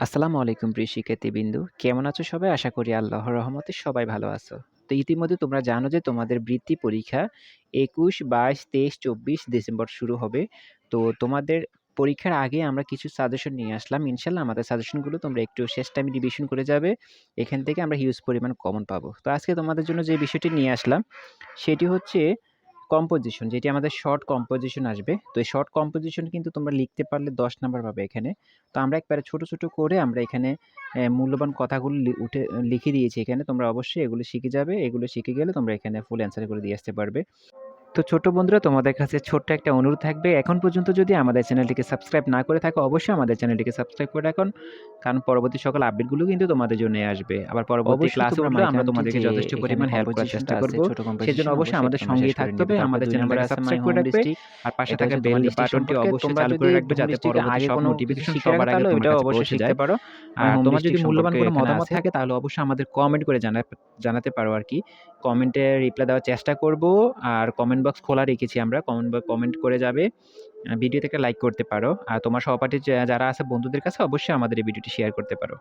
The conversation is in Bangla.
আসসালামু আলাইকুম প্রিয় শিক্ষার্থীবৃন্দু। কেমন আছো সবাই? আশা করি আল্লাহর রহমতে সবাই ভালো আছো। তো ইতিমধ্যে তোমরা জানো যে তোমাদের বৃত্তি পরীক্ষা ২১, ২২, ২৩, ২৪ ডিসেম্বর শুরু হবে। তো তোমাদের পরীক্ষার আগে আমরা কিছু সাজেশন নিয়ে আসলাম। ইনশাল্লাহ আমাদের সাজেশনগুলো তোমরা একটু শেষ টাইমে রিভিশন করে যাবে। এখান থেকে আমরা হিউজ পরিমাণ কমন পাবো। তো আজকে তোমাদের জন্য যে বিষয়টি নিয়ে আসলাম সেটি হচ্ছে কম্পোজিশন যেটি আমাদের শর্ট কম্পোজিশন আসবে। তো এই শর্ট কম্পোজিশন কিন্তু তোমরা লিখতে পারলে ১০ নাম্বার পাবে এখানে। তো আমরা একবারে ছোট, ছোট করে আমরা এখানে মূল্যবান কথাগুলো উঠে লিখে দিয়েছি এখানে। তোমরা অবশ্যই এগুলো শিখে যাবে। এগুলো শিখে গেলে তোমরা এখানে ফুল অ্যান্সার করে দিয়ে আসতে পারবে। তো ছোট বন্ধুরা তোমাদের কাছে ছোট্ট একটা অনুরোধ থাকবে। এখন পর্যন্ত যদি আমাদের চ্যানেলটিকে সাবস্ক্রাইব না করে থাকো অবশ্যই আমাদের চ্যানেলটিকে সাবস্ক্রাইব করে রাখুন। কারণ পরবর্তী সকল আপডেটগুলো কিন্তু তোমাদের জন্যই আসবে। আবার পরবর্তী তোমরা আমরা তোমাদেরকে যথেষ্ট পরিমাণ হেল্প করার চেষ্টা করব। সেজন্য অবশ্যই আমাদের সঙ্গেই থাকতে হবে। আমাদের চ্যানেলটাকে সাবস্ক্রাইব করে রাখবে। আর পাশে থাকা বেল তোমাদের বাটনটি অবশ্যই চালু করে রাখবে যাতে পরবর্তী সব নোটিফিকেশন সবার আগে রাখো তোমার অবশ্যই শিখতে। পারো। আর তোমার যদি মূল্যবান কোনো মতামত থাকে তাহলে অবশ্যই আমাদের কমেন্ট করে জানাতে পারো আরকি। কমেন্টে রিপ্লাই দেওয়ার চেষ্টা করব। আর কমেন্ট বক্স খোলা রেখেছি আমরা। কমেন্ট কমেন্ট করে যাবে। ভিডিও থেকে লাইক করতে পারো। আর তোমার সহপাঠী যারা আছে বন্ধুদের কাছে অবশ্যই আমাদের এই ভিডিওটি শেয়ার করতে পারো।